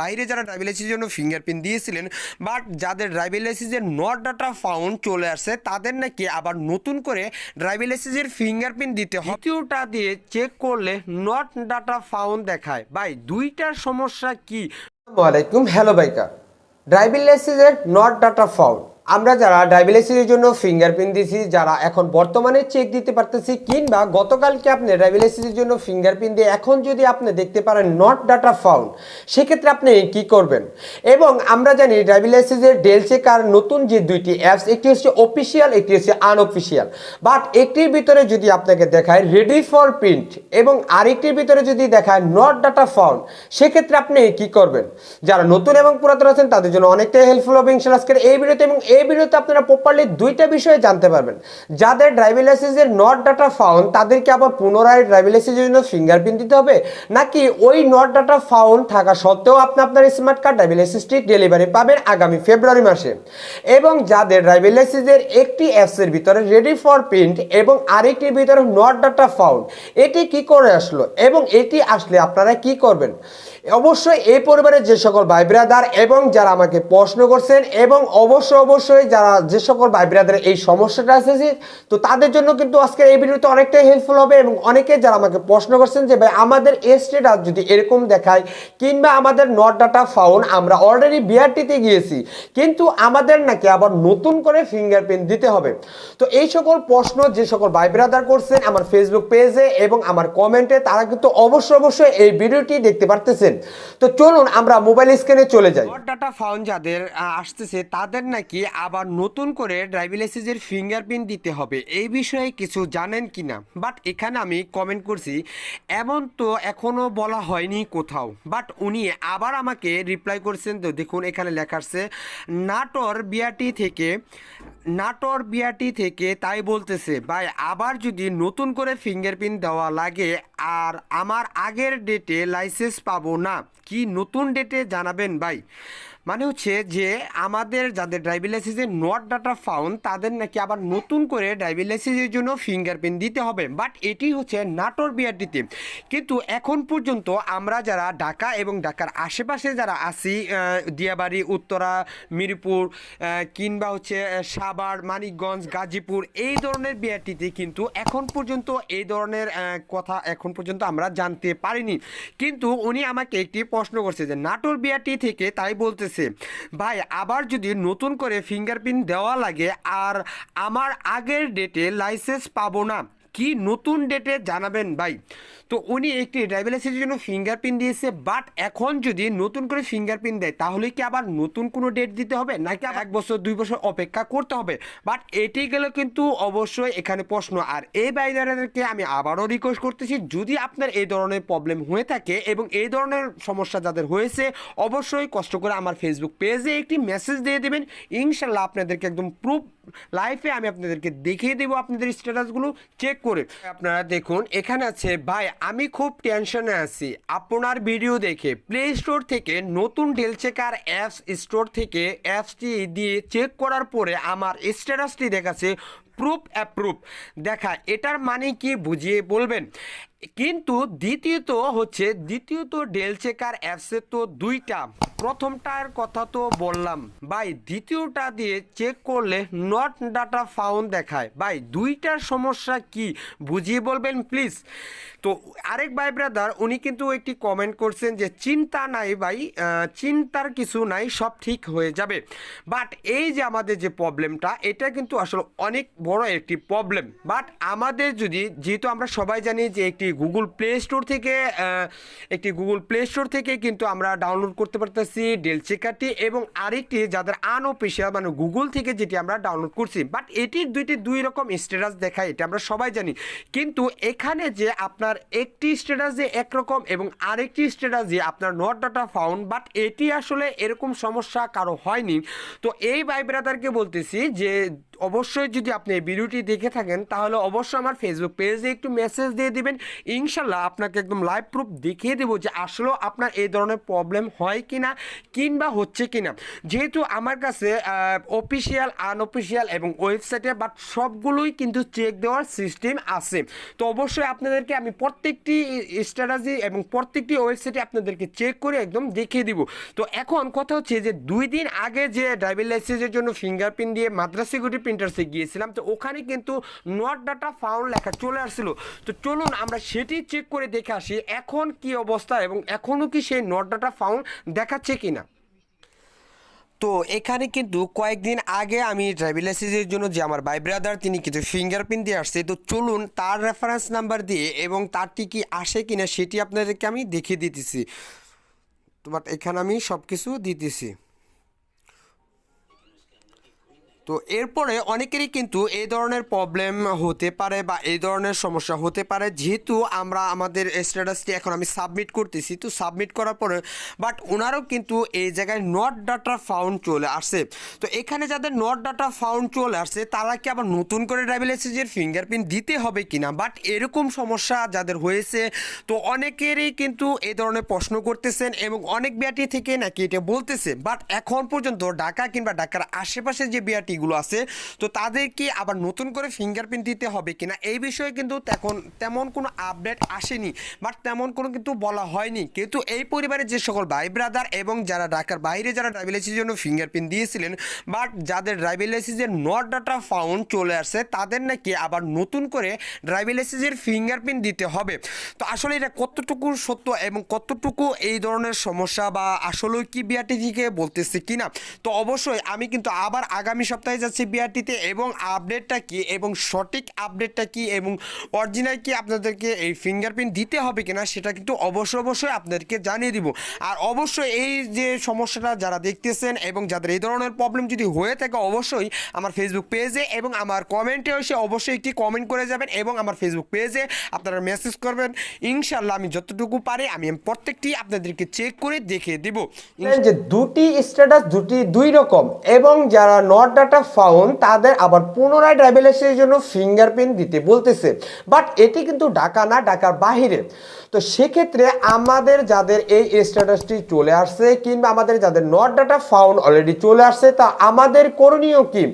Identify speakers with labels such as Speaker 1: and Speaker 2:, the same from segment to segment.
Speaker 1: বাইরে যারা ড্রাইভিং লাইসেন্সের জন্য ফিঙ্গারপ্রিন্ট দিয়েছিলেন বাট যাদের ড্রাইভিং লাইসেন্সের নট ডাটা ফাউন্ড চলে আসে তাদের নাকি আবার নতুন করে ড্রাইভিং লাইসেন্সের ফিঙ্গারপ্রিন্ট দিতে হয় দিয়ে চেক করলে নট ডাটা ফাউন্ড দেখায়। ভাই, দুইটার সমস্যা কি?
Speaker 2: আসসালামাইকুম হ্যালো বাইকা। ড্রাইভিং লাইসেন্সের নট ডাটা ফাউন্ড আমরা যারা ড্রাইভিং জন্য ফিঙ্গারপ্রিন্ট দিয়েছি, যারা এখন বর্তমানে চেক দিতে পারতেছি, কিংবা গতকালকে আপনি ড্রাইভিং জন্য ফিঙ্গারপ্রিন্ট দিয়ে এখন যদি আপনি দেখতে পারেন নট ডাটা ফাউন্ড সেক্ষেত্রে আপনি কি করবেন? এবং আমরা জানি ড্রাইভিং ডেল চেক আর নতুন যে দুইটি অ্যাপস একটি হচ্ছে অফিসিয়াল একটি হচ্ছে আনঅফিসিয়াল বাট একটির ভিতরে যদি আপনাকে দেখায় রেডি ফর প্রিন্ট এবং আরেকটির ভিতরে যদি দেখায় নট ডাটা ফাউন্ড সেক্ষেত্রে আপনি কি করবেন? যারা নতুন এবং পুরাতন আছেন, তাদের জন্য অনেকটাই হেল্পফুল হবে ইনশাল্লাহ আজকের এই ভিডিওতে এবং এই ভিডিওতে আপনারা প্রপারলি দুইটা বিষয়ে জানতে পারবেন। যাদের ড্রাইভিং লাইসেন্সের নট ডাটা ফাউন্ড তাদেরকে আবার পুনরায় ড্রাইভিং লাইসেন্সের জন্য ফিঙ্গারপ্রিন্ট দিতে হবে। নাকি ওই নট ডাটা ফাউন্ড থাকা সত্ত্বেও আপনি আপনার স্মার্ট কার্ড ড্রাইভিং লাইসেন্সটি ডেলিভারি পাবেন আগামী ফেব্রুয়ারি মাসে। এবং যাদের ড্রাইভিং লাইসেন্সের একটি অ্যাপসের ভিতরে রেডি ফর প্রিন্ট এবং আরেকটির ভিতরে নট ডাটা ফাউন্ড এটি কি করে আসলো এবং এটি আসলে আপনারা কি করবেন? অবশ্যই এই পরিবারের যে সকল ভাই ব্রাদার এবং যারা আমাকে প্রশ্ন করছেন এবং অবশ্যই অবশ্যই যারা যে সকল ভাই ব্রাদার এই সমস্যাটা আছে তো তাদের জন্য কিন্তু আজকের এই ভিডিওতে অনেকটাই হেল্পফুল হবে এবং অনেকে যারা আমাকে প্রশ্ন করছেন যে, ভাই, আমাদের স্টেটাস যদি এরকম দেখায়, কিংবা আমাদের নট ডাটা ফাউন্ড আমরা অলরেডি বিআরটিতে গিয়েছি, কিন্তু আমাদের নাকি আবার নতুন করে ফিঙ্গারপ্রিন্ট দিতে হবে? তো এই সকল প্রশ্ন যে সকল ভাই ব্রাদার করছেন আমার ফেসবুক পেজে এবং আমার কমেন্টে তারা কিন্তু অবশ্যই অবশ্যই এই ভিডিওটি দেখতে পারতেছেন। তো চলুন আমরা মোবাইল স্ক্রিনে চলে যাই।
Speaker 1: ডাটা ফাউন্ড যাদের আসতেছে, তাদের নাকি আবার নতুন করে ড্রাইভিং লাইসেন্সের ফিঙ্গারপ্রিন্ট দিতে হবে। এই বিষয়ে কিছু জানেন কি না বাট এখানে আমি কমেন্ট করছি, এমন তো এখনও বলা হয়নি কোথাও। বাট উনি আবার আমাকে রিপ্লাই করছেন, তো দেখুন এখানে লেখা আছে, নাটোর বিআরটি থেকে, নাটোর বিআরটি থেকে তাই বলতেছে, ভাই, আবার যদি নতুন করে ফিঙ্গারপ্রিন্ট দেওয়া লাগে, আর আমার আগের ডেটে লাইসেন্স পাবো না কি নতুন ডেটে জানাবেন ভাই? মানে হচ্ছে যে আমাদের যাদের ড্রাইভিং লাইসেন্সের নট ডাটা ফাউন্ড তাদের নাকি আবার নতুন করে ড্রাইভিং লাইসেন্সের জন্য ফিঙ্গারপ্রিন্ট দিতে হবে। বাট এটি হচ্ছে নাটোর বিআরটিতে কিন্তু এখন পর্যন্ত আমরা যারা ঢাকা এবং ঢাকার আশেপাশে যারা আহ, দিয়াবাড়ি উত্তরা মিরপুর কিংবা হচ্ছে সাভার মানিকগঞ্জ গাজীপুর এই ধরনের বিআরটিতে কিন্তু এখন পর্যন্ত এই ধরনের কথা এখন পর্যন্ত আমরা জানতে পারিনি। কিন্তু উনি আমাকে একটি প্রশ্ন করছে যে নাটোর বিআরটি থেকে তাই বলতেছে ভাই, আবার যদি নতুন করে ফিঙ্গারপ্রিন্ট দেওয়া লাগে, আর আমার আগের ডেটে লাইসেন্স পাবো না কি নতুন ডেটে জানাবেন ভাই? তো উনি একটি লাইসেন্সের জন্য ফিঙ্গারপ্রিন্ট দিয়েছে বাট এখন যদি নতুন করে ফিঙ্গারপ্রিন্ট দেয়, তাহলে কি আবার নতুন কোনো ডেট দিতে হবে? নাকি এক বছর, দুই বছর অপেক্ষা করতে হবে? বাট এটি গেলে কিন্তু অবশ্যই এখানে প্রশ্ন। আর এই বাইদারদেরকে আমি আবারও রিকোয়েস্ট করতেছি, যদি আপনার এই ধরনের প্রবলেম হয়ে থাকে এবং এই ধরনের সমস্যা যাদের হয়েছে, অবশ্যই কষ্ট করে আমার ফেসবুক পেজে একটি মেসেজ দিয়ে দেবেন। ইনশাল্লাহ আপনাদেরকে একদম প্রুফ লাইফে আমি আপনাদেরকে দেখিয়ে দেবো আপনাদের স্ট্যাটাসগুলো চেক করে। আপনারা দেখুন, এখানে আছে, ভাই, আমি খুব টেনশনে আছি। আপনার ভিডিও দেখে প্লে স্টোর থেকে নতুন ডেল চেকার অ্যাপস স্টোর থেকে অ্যাপসটি দিয়ে চেক করার পরে আমার স্ট্যাটাসটি দেখাচ্ছে প্রুফ অ্যাপ্রুভ দেখা, এটার মানে কি বুঝিয়ে বলবেন? কিন্তু দ্বিতীয়ত হচ্ছে, দ্বিতীয়ত ডেল চেকার অ্যাপসে তো দুইটা। প্রথমটার কথা তো বললাম। ভাই, দ্বিতীয়টা দিয়ে চেক করলে নট ডাটা ফাউন্ড দেখায়। ভাই, দুইটার সমস্যা কি? বুঝিয়ে বলবেন প্লিজ তো আরেক ভাই ব্রাদার উনি কিন্তু একটি কমেন্ট করছেন যে, চিন্তা নাই ভাই চিন্তার কিছু নাই, সব ঠিক হয়ে যাবে। বাট এই যে আমাদের যে প্রবলেমটা এটা কিন্তু আসলে অনেক বড় একটি প্রবলেম বাট আমাদের যদি, যেহেতু আমরা সবাই জানি যে একটি গুগল প্লে স্টোর থেকে একটি গুগল প্লে স্টোর থেকে কিন্তু আমরা ডাউনলোড করতে পারতেছি ডেল চেকারটি এবং আরেকটি যাদের আনঅফিসিয়াল মানে গুগল থেকে যেটি আমরা ডাউনলোড করছি। বাট এটির দুইটি দুই রকম স্ট্যাটাস দেখায়, এটা আমরা সবাই জানি। কিন্তু এখানে যে আপনার একটি স্ট্যাটাস যে একরকম এবং আরেকটি স্ট্যাটাস যে আপনার নট ডাটা ফাউন্ড বাট এটি আসলে এরকম সমস্যা কারও হয়নি। তো এই ভাই ব্রাদারকে বলতেছি যে অবশ্যই যদি আপনি এই ভিডিওটি দেখে থাকেন, তাহলে অবশ্যই আমার ফেসবুক পেজে একটু মেসেজ দিয়ে দিবেন। ইনশাল্লাহ আপনাকে একদম লাইভ প্রুফ দেখিয়ে দেবো যে আসলেও আপনার এই ধরনের প্রবলেম হয় কি না কিংবা হচ্ছে কি না যেহেতু আমার কাছে অফিসিয়াল আনঅফিসিয়াল এবং ওয়েবসাইটে বাট সবগুলোই কিন্তু চেক দেওয়ার সিস্টেম আছে। তো অবশ্যই আপনাদেরকে আমি প্রত্যেকটি স্ট্র্যাটাজি এবং প্রত্যেকটি ওয়েবসাইটে আপনাদেরকে চেক করে একদম দেখিয়ে দিব। তো এখন কথা হচ্ছে যে দুই দিন আগে যে ড্রাইভিং লাইসেন্সের জন্য ফিঙ্গারপ্রিন্ট দিয়ে মাদ্রাস প্রিন্টার্সে গিয়েছিলাম। তো ওখানে কিন্তু নট ডাটা ফাউন্ড লেখা চলে আসছিল। তো চলুন আমরা সেটি চেক করে দেখে আসি, এখন কি অবস্থা এবং এখনও কি সেই নট ডাটা ফাউন্ড দেখাচ্ছে কি না তো এখানে কিন্তু কয়েকদিন আগে আমি ড্রাইভিং লাইসেন্সের জন্য যে আমার ভাই ব্রাদার তিনি কিছু ফিঙ্গারপ্রিন্ট দিয়ে আসছে। তো চলুন তার রেফারেন্স নাম্বার দিয়ে এবং তারটি কি আসে কিনা সেটি আপনাদেরকে আমি দেখিয়ে দিতেছি। তো বাট এখানে আমি সব কিছু দিতেছি। তো এরপরে অনেকেরই কিন্তু এই ধরনের প্রবলেম হতে পারে বা এই ধরনের সমস্যা হতে পারে। যেহেতু আমরা আমাদের স্ট্যাটাসটি এখন আমি সাবমিট করতেছি, তো সাবমিট করার পরে বাট ওনারও কিন্তু এই জায়গায় নট ডাটা ফাউন্ড চলে আসছে তো এখানে যাদের নট ডাটা ফাউন্ড চলে আসছে তারা কি আবার নতুন করে ড্রাইভিং লাইসেন্সের ফিঙ্গারপ্রিন্ট দিতে হবে কিনা? বাট এরকম সমস্যা যাদের হয়েছে, তো অনেকেরই কিন্তু এই ধরনের প্রশ্ন করতেছেন এবং অনেক বিয়াটি থেকে নাকি এটা বলতেছে। বাট এখন পর্যন্ত ঢাকা কিংবা ঢাকার আশেপাশে যে বিয়াটিগুলো আছে। তো তাদেরকে আবার নতুন করে ফিঙ্গারপ্রিন্ট দিতে হবে কিনা এই বিষয়ে কিন্তু তেমন তেমন কোনো আপডেট আসেনি বাট তেমন কোনো কিন্তু বলা হয়নি। কিন্তু এই পরিবারের যে সকল ভাই ব্রাদার এবং যারা ঢাকার বাইরে যারা ড্রাইভিং লাইসেন্সের জন্য ফিঙ্গারপ্রিন্ট দিয়েছিলেন বাট যাদের ড্রাইভিং লাইসেন্সের নট ডাটা ফাউন্ড চলে আসছে, তাদের নাকি আবার নতুন করে ড্রাইভিং লাইসেন্সের ফিঙ্গারপ্রিন্ট দিতে হবে। তো আসলে এটা কতটুকু সত্য এবং কতটুকু এই ধরনের সমস্যা বা আসলে কি বিআরটি থেকে বলতেছে কিনা? তো অবশ্যই আমি কিন্তু আবার আগামী সপ্তাহে যাচ্ছি বিআরটিতে এবং আপডেটটা কি এবং সঠিক আপডেটটা কি এবং অরিজিনাল কি আপনাদেরকে এই ফিঙ্গারপ্রিন্ট দিতে হবে কিনা সেটা কিন্তু অবশ্যই অবশ্যই আপনাদেরকে জানিয়ে দিব। আর অবশ্যই এই যে সমস্যাটা যারা দেখতেছেন এবং যাদের এই ধরনের প্রবলেম যদি হয়ে থাকে অবশ্যই আমার ফেসবুক পেজে এবং আমার কমেন্টে এসে অবশ্যই একটি কমেন্ট করে যাবেন এবং আমার ফেসবুক পেজে আপনারা মেসেজ করবেন। ইনশাল্লাহ আমি যতটুকু পারি আমি প্রত্যেকটি আপনাদেরকে চেক করে দেখিয়ে দিব।
Speaker 2: যে দুটি স্ট্যাটাস দুটি দুই রকম এবং যারা নট ডাটা ফাউন্ড তাদের আবার পুনরায় ড্রাইভিং লাইসেন্সের জন্য ফিঙ্গারপ্রিন্ট দিতে বলতেছে। বাট এটি কিন্তু ঢাকা না, ঢাকার বাহিরে। তো সেক্ষেত্রে আমাদের যাদের এই স্ট্যাটাসটি চলে আসছে কিংবা আমাদের যাদের নট ডাটা ফাউন্ড অলরেডি চলে আসছে, তা আমাদের করণীয় কি?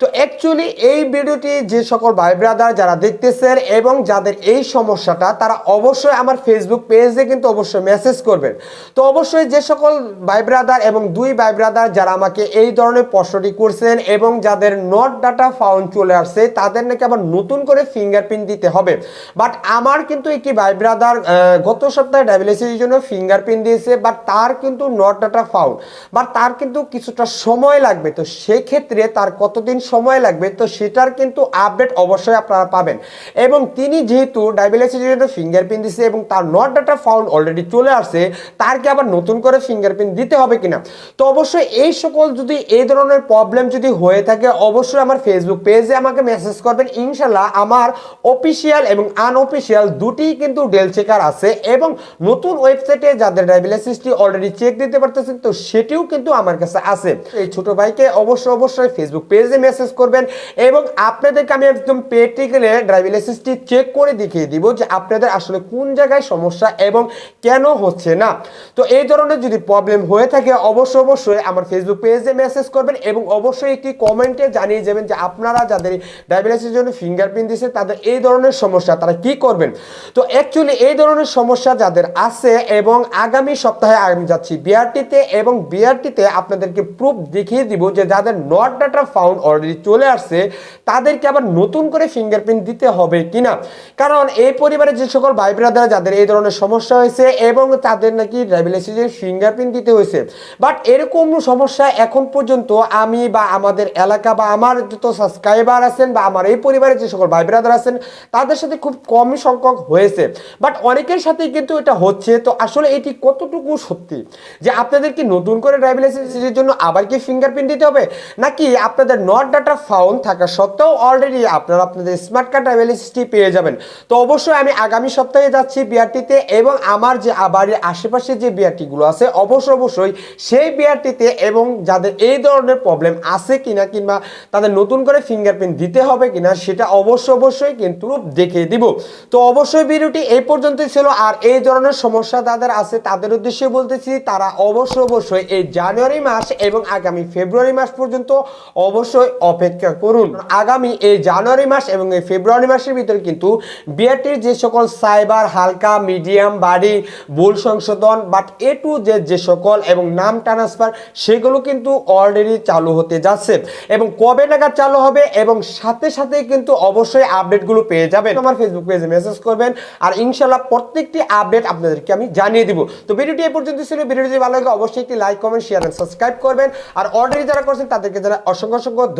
Speaker 2: তো অ্যাকচুয়ালি এই ভিডিওটি যে সকল ভাই ব্রাদার যারা দেখতেছেন এবং যাদের এই সমস্যাটা, তারা অবশ্যই আমার ফেসবুক পেজে কিন্তু অবশ্যই মেসেজ করবেন। তো অবশ্যই যে সকল ভাই ব্রাদার এবং দুই ভাই ব্রাদার যারা আমাকে এই ধরনের প্রশ্নটি করছেন এবং যাদের নট ডাটা ফাউন্ড চলে আসছে, তাদের নাকি আবার নতুন করে ফিঙ্গারপ্রিন্ট দিতে হবে। বাট আমার কিন্তু একটি ভাই ব্রাদার গত সপ্তাহে ডায়াবেটিসের জন্য ফিঙ্গারপ্রিন্ট দিয়েছে বাট তার কিন্তু নট ডাটা ফাউন্ড বাট তার কিন্তু কিছুটা সময় লাগবে। তো সেক্ষেত্রে তার কতদিন সময় লাগবে, তো সেটার কিন্তু আপডেট অবশ্যই আপনারা পাবেন। এবং তিনি যেহেতু ডায়াবেটিসের জন্য ফিঙ্গারপ্রিন্ট দিয়েছে এবং তার নট ডাটা ফাউন্ড অলরেডি চলে আসছে তারকে আবার নতুন করে ফিঙ্গারপ্রিন্ট দিতে হবে কিনা? তো অবশ্যই এই সকল যদি এই ধরনের প্রবলেম যদি হয়ে থাকে, অবশ্যই আমার ফেসবুক পেজে আমাকে মেসেজ করবেন। ইনশাল্লাহ আমার অফিসিয়াল এবং আনঅফিসিয়াল দুটিই কিন্তু ডেল চেকার আছে এবং নতুন ওয়েবসাইটে যাদের লাইসেন্সটি অলরেডি চেক দিতে পারতেছেন, তো সেটিও কিন্তু আমার কাছে আছে। এই ছোট ভাইকে অবশ্যই অবশ্যই ফেসবুক পেজে মেসেজ করবেন এবং আপনাদেরকে আমি একদম প্র্যাকটিক্যালি ড্রাইভিং লাইসেন্সটি চেক করে দেখিয়ে দিব যে আপনাদের আসলে কোন জায়গায় সমস্যা এবং কেন হচ্ছে না। তো এই ধরনের যদি প্রবলেম হয়ে থাকে, অবশ্যই অবশ্যই আমার ফেসবুক পেজে মেসেজ করবেন এবং অবশ্যই একটি কমেন্টে জানিয়ে যাবেন যে আপনারা যাদের ড্রাইভিং লাইসেন্সের জন্য ফিঙ্গারপ্রিন্ট দিচ্ছে তাদের এই ধরনের সমস্যা তারা কি করবেন? তো অ্যাকচুয়ালি এই ধরনের সমস্যা যাদের আছে এবং আগামী সপ্তাহে আমি যাচ্ছি বিআরটিতে এবং বিআরটিতে আপনাদেরকে প্রুফ দেখিয়ে দিব যে যাদের নট ডাটা ফাউন্ড অলরেডি চলে আসছে তাদেরকে আবার নতুন করে ফিঙ্গারপ্রিন্ট দিতে হবে কিনা? কারণ এই পরিবারের যে সকল ভাই ব্রাদার যাদের এই ধরনের সমস্যা হয়েছে এবং তাদের নাকি ড্রাইভিং লাইসেন্সের ফিঙ্গারপ্রিন্ট দিতে হয়েছে। বাট এরকম সমস্যা এখন পর্যন্ত আমি বা আমাদের এলাকা বা আমার যত সাবস্ক্রাইবার আছেন বা আমার এই পরিবারের যে সকল ভাই ব্রাদার আছেন, তাদের সাথে খুব কমই সংখ্যক হয়েছে। বাট অনেকের সাথে কিন্তু এটা হচ্ছে। তো আসলে এটি কতটুকু সত্যি? যে আপনাদের কি নতুন করে ড্রাইভিং লাইসেন্সের জন্য আবার কি ফিঙ্গারপ্রিন্ট দিতে হবে? নাকি আপনাদের নট ডাটা ফাউন্ড থাকা সত্ত্বেও অলরেডি আপনারা আপনাদের স্মার্ট কার্ড এসএসটি পেয়ে যাবেন। তো অবশ্যই আমি আগামী সপ্তাহে যাচ্ছি বিআরটিতে এবং আমার যে বাড়ির আশেপাশে যে বিআরটিগুলো আছে, অবশ্যই অবশ্যই সেই বিআরটিতে এবং যাদের এই ধরনের প্রবলেম আছে কিনা কিংবা তাদের নতুন করে ফিঙ্গারপ্রিন্ট দিতে হবে কিনা, সেটা অবশ্যই অবশ্যই কিন্তু দেখিয়ে দিব। তো অবশ্যই ভিডিওটি এই পর্যন্তই ছিল। আর এই ধরনের সমস্যা যাদের আছে, তাদের উদ্দেশ্যে বলতেছি, তারা অবশ্যই অবশ্যই এই জানুয়ারি মাস এবং আগামী ফেব্রুয়ারি মাস পর্যন্ত অবশ্যই অপেক্ষা করুন। আগামী এই জানুয়ারি মাস এবং এই ফেব্রুয়ারি মাসের ভিতরে কিন্তু বিআরটির যে সকল সাইবার হালকা, মিডিয়াম, বাড়ি, ভুল সংশোধন বাট এ টু যে যে সকল এবং নাম ট্রান্সফার সেগুলো কিন্তু অলরেডি চালু হতে যাচ্ছে। এবং কবে নাগাদ চালু হবে এবং সাথে সাথে কিন্তু অবশ্যই আপডেটগুলো পেয়ে যাবেন। আমার ফেসবুক পেজে মেসেজ করবেন আর ইনশাল্লাহ প্রত্যেকটি আপডেট আপনাদেরকে আমি জানিয়ে দিব। তো ভিডিওটি এ পর্যন্ত ছিল। ভিডিওটি ভালো লাগে অবশ্যই একটি লাইক কমেন্ট শেয়ার সাবস্ক্রাইব করবেন। আর অলরেডি যারা করছেন তাদেরকে যারা অসংখ্য অসংখ্য